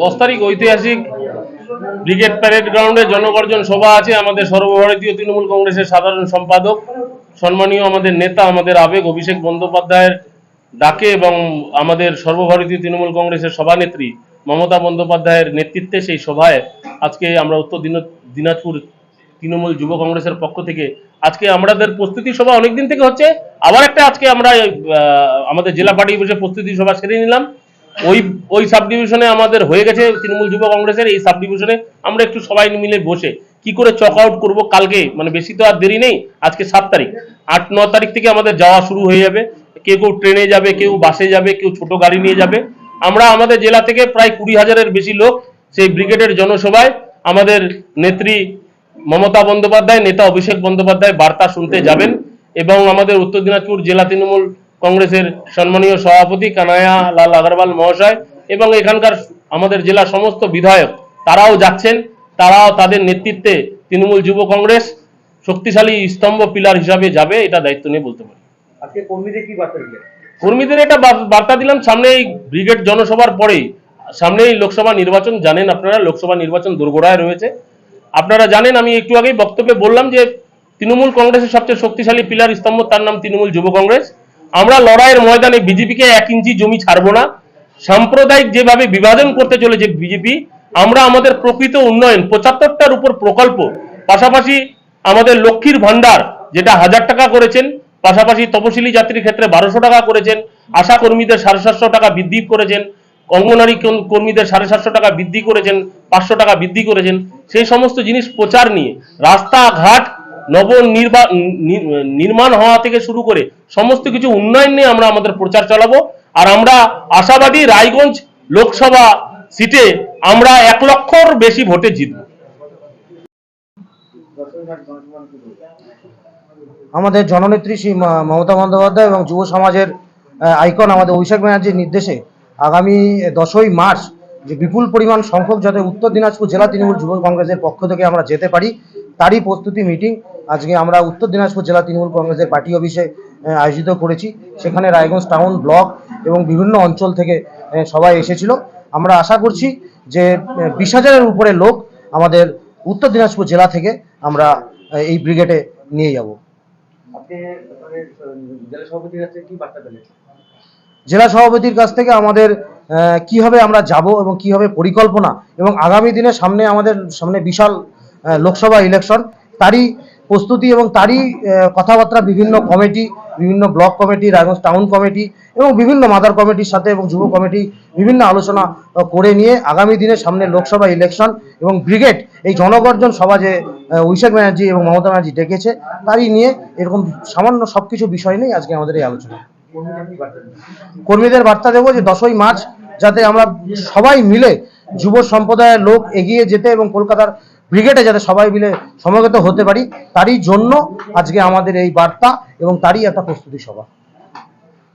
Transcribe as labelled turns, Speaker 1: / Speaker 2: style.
Speaker 1: দশ তারিখ ঐতিহাসিক ব্রিগেড প্যারেড গ্রাউন্ডে জনগর্জন সভা আছে। আমাদের সর্বভারতীয় তৃণমূল কংগ্রেসের সাধারণ সম্পাদক, সম্মানীয় আমাদের নেতা, আমাদের আবেগ, অভিষেক বন্দ্যোপাধ্যায়ের ডাকে এবং আমাদের সর্বভারতীয় তৃণমূল কংগ্রেসের সভানেত্রী মমতা বন্দ্যোপাধ্যায়ের নেতৃত্বে সেই সভায় আজকে আমরা উত্তর দিনাজপুর তৃণমূল যুব কংগ্রেসের পক্ষ থেকে আজকে আমাদের প্রস্তুতি সভা অনেকদিন থেকে হচ্ছে। আবার একটা আজকে আমরা আমাদের জেলা পার্টি বসে প্রস্তুতি সভা সেরে নিলাম। ওই ওই সাব ডিভিশনে আমাদের হয়ে গেছে তৃণমূল যুব কংগ্রেসের এই সাব ডিভিশনে আমরা একটু সবাই মিলে বসে কি করে চক আউট করব কালকে মানে বেশি তো আর দেরি নেই, আজকে সাত তারিখ। আট, ন তারিখ থেকে আমাদের যাওয়া শুরু হয়ে যাবে। কেউ কেউ ট্রেনে যাবে, কেউ বাসে যাবে, কেউ ছোট গাড়ি নিয়ে যাবে। আমরা আমাদের জেলা থেকে প্রায় কুড়ি হাজারের বেশি লোক সেই ব্রিগেডের জনসভায় আমাদের নেত্রী মমতা বন্দ্যোপাধ্যায় নেতা অভিষেক বন্দ্যোপাধ্যায় বার্তা শুনতে যাবেন এবং আমাদের উত্তর দিনাজপুর জেলা তৃণমূল কংগ্রেসের সম্মানীয় সভাপতি কানায়া লাল আগরওয়াল মহাশয় এবং এখানকার আমাদের জেলার সমস্ত বিধায়ক তারাও যাচ্ছেন। তারাও তাদের নেতৃত্বে তৃণমূল যুব কংগ্রেস শক্তিশালী স্তম্ভ পিলার হিসাবে যাবে এটা দায়িত্ব নিয়ে বলতে পারি।
Speaker 2: কর্মীদের কি বার্তা
Speaker 1: এটা বার্তা দিলাম সামনে এই ব্রিগেড জনসভার পরেই সামনেই লোকসভা নির্বাচন জানেন আপনারা লোকসভা নির্বাচন দুর্গড়ায় রয়েছে। আপনারা জানেন, আমি একটু আগেই বক্তব্যে বললাম যে তৃণমূল কংগ্রেসের সবচেয়ে শক্তিশালী পিলার স্তম্ভ, তার নাম তৃণমূল যুব কংগ্রেস। আমরা লড়াইয়ের ময়দানে বিজেপিকে এক ইঞ্চি জমি ছাড়বো না। সাম্প্রদায়িক যেভাবে বিভাজন করতে চলেছে বিজেপি, আমরা আমাদের প্রকৃত উন্নয়ন, পঁচাত্তরটার উপর প্রকল্প, পাশাপাশি আমাদের লক্ষ্মীর ভান্ডার যেটা হাজার টাকা করেছেন, পাশাপাশি তপশিলি জাতির ক্ষেত্রে বারোশো টাকা করেছেন, আশা কর্মীদের সাড়ে সাতশো টাকা বৃদ্ধি করেছেন অঙ্গনারী কর্মীদের সাড়ে সাতশো টাকা বৃদ্ধি করেছেন পাঁচশো টাকা বৃদ্ধি করেছেন, সেই সমস্ত জিনিস প্রচার নিয়ে রাস্তাঘাট নব নির্মাণ হওয়া থেকে শুরু করে সমস্ত কিছু উন্নয়ন নিয়ে আমরা আমাদের প্রচার চালাবো। আর আমরা আশাবাদী রায়গঞ্জ লোকসভা সিটে আমরা এক লক্ষর বেশি ভোটে জিতবো।
Speaker 3: আমাদের জননেত্রী শ্রী মমতা বন্দ্যোপাধ্যায় এবং যুব সমাজের আইকন আমাদের অভিষেক ব্যানার্জির নির্দেশে আগামী দশই মার্চ যে বিপুল পরিমাণ সংখ্যক যাতে উত্তর দিনাজপুর জেলা তৃণমূল যুব কংগ্রেসের পক্ষ থেকে আমরা যেতে পারি তারই প্রস্তুতি মিটিং আজকে আমরা উত্তর দিনাজপুর জেলা তৃণমূল কংগ্রেসের পার্টি অফিসে আয়োজিত করেছি। সেখানে রায়গঞ্জ টাউন ব্লক এবং বিভিন্ন অঞ্চল থেকে সবাই এসেছিল। আমরা আশা করছি যে বিশ হাজারের উপরে লোক আমাদের উত্তর দিনাজপুর জেলা থেকে আমরা এই ব্রিগেডে নিয়ে যাব।
Speaker 2: মানে, জেলা সভাপতির কাছে কি বার্তা দিলেন
Speaker 3: জেলা সভাপতির কাছ থেকে আমাদের কীভাবে আমরা যাব এবং কীভাবে পরিকল্পনা? এবং আগামী দিনে সামনে আমাদের সামনে বিশাল লোকসভা ইলেকশন তারই প্রস্তুতি এবং তারই কথাবার্তা বিভিন্ন কমিটি, বিভিন্ন block committee, Raiganj town committee এবং বিভিন্ন মাদার কমিটির সাথে এবং যুব কমিটি বিভিন্ন আলোচনা করে নিয়ে আগামী দিনে সামনে লোকসভা ইলেকশন এবং ব্রিগেড, এই জনগর্জন সভা যে অভিষেক ব্যানার্জি এবং মমতা ব্যানার্জি ডেকেছে, তারই নিয়ে এরকম সামান্য সব কিছু বিষয় নিয়ে আজকে আমাদের এই আলোচনা।
Speaker 2: কর্মীদের বার্তা
Speaker 3: দেবো যে দশই মার্চ যাতে আমরা সবাই মিলে যুব সম্প্রদায়ের লোক এগিয়ে যেতে এবং কলকাতার ব্রিগেডে যাতে সবাই মিলে সমাগত হতে পারি, তারই জন্য আজকে আমাদের এই বার্তা এবং তারই একটা প্রস্তুতি সভা।